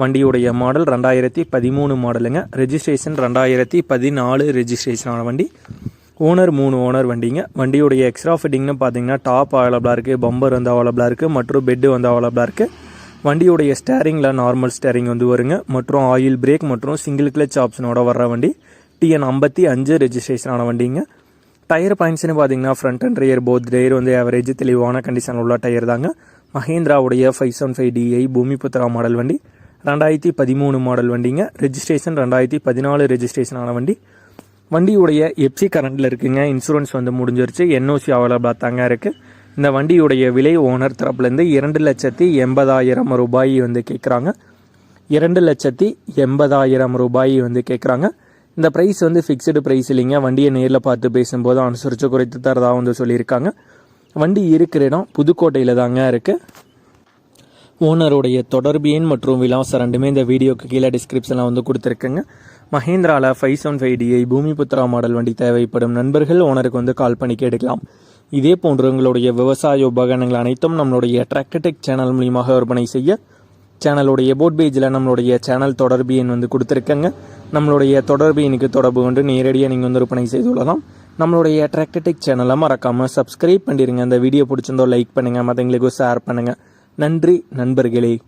வண்டியுடைய மாடல் ரெண்டாயிரத்தி பதிமூணு மாடலுங்க. ரெஜிஸ்ட்ரேஷன் ரெண்டாயிரத்தி பதினாலு ரெஜிஸ்ட்ரேஷனான வண்டி. ஓனர் மூணு ஓனர் வண்டிங்க. வண்டியுடைய எக்ஸ்ட்ரா ஃபிட்டிங்னு பார்த்தீங்கன்னா டாப் அவைலபிளாக இருக்குது பம்பர் வந்து அவைலபிளாக இருக்குது மற்றும் பெட்டு வந்து அவைலபிளாக இருக்குது வண்டியுடைய ஸ்டேரிங்கில் நார்மல் ஸ்டேரிங் வந்து வருங்க. மற்றும் ஆயில் பிரேக் மற்றும் சிங்கிள் கிளச் ஆப்ஷனோட வர்ற வண்டி. டிஎன் ஐம்பத்தி அஞ்சு ரெஜிஸ்ட்ரேஷனான வண்டிங்க. டயர் பாயிண்ட்ஸ்னு பார்த்தீங்கன்னா front and rear both tyre வந்து ஆவரேஜ் தெளிவான கண்டிஷன் உள்ள டயர் தாங்க. மஹேந்திராவுடைய five seven five D I Bhoomiputra model வண்டி. ரெண்டாயிரத்தி பதிமூணு மாடல் வண்டிங்க. ரெஜிஸ்ட்ரேஷன் ரெண்டாயிரத்தி பதினாலு ரெஜிஸ்ட்ரேஷனான வண்டி. வண்டியுடைய எப்சி கரண்டில் இருக்குங்க. இன்சூரன்ஸ் வந்து முடிஞ்சிருச்சு. என்ஓசி அவைலபிளாக தாங்க இருக்குது இந்த வண்டியுடைய விலை ஓனர் தரப்புலேருந்து இரண்டு லட்சத்தி எண்பதாயிரம் ரூபாய் வந்து கேட்குறாங்க இரண்டு லட்சத்தி எண்பதாயிரம் ரூபாய் வந்து கேட்குறாங்க இந்த ப்ரைஸ் வந்து ஃபிக்ஸ்டு ப்ரைஸ் இல்லைங்க. வண்டியை நேரில் பார்த்து பேசும்போது அனுசரித்து குறைத்து தரதாக வந்து சொல்லியிருக்காங்க. வண்டி இருக்கிற இடம் புதுக்கோட்டையில் தாங்க இருக்குது ஓனருடைய தொடர்பு எண் மற்றும் விலாசம் ரெண்டுமே இந்த வீடியோக்கு கீழே டிஸ்கிரிப்ஷனில் வந்து கொடுத்துருக்குங்க. மஹேந்திராவில் five seven five D I Bhoomiputra model வண்டி தேவைப்படும் நண்பர்கள் ஓனருக்கு வந்து கால் பண்ணி கேட்கலாம் இதே போன்று உங்களுடைய விவசாய உபகரணங்கள் அனைத்தும் நம்மளுடைய டிராக்டர்டெக் சேனல் மூலியமாக விற்பனை செய்ய சேனலுடைய போட் பேஜில் நம்மளுடைய சேனல் தொடர்பு எண் வந்து கொடுத்துருக்கங்க. நம்மளுடைய தொடர்பு எண்ணுக்கு தொடர்பு கொண்டு நேரடியாக நீங்கள் வந்து விற்பனை செய்து கொள்ளலாம். நம்மளுடைய டிராக்டர்டெக் சேனலை மறக்காமல் சப்ஸ்கிரைப் பண்ணிடுங்க அந்த வீடியோ பிடிச்சிருந்தோ லைக் பண்ணுங்கள் மற்றவங்களுக்கும் ஷேர் பண்ணுங்கள் நன்றி நண்பர்களே.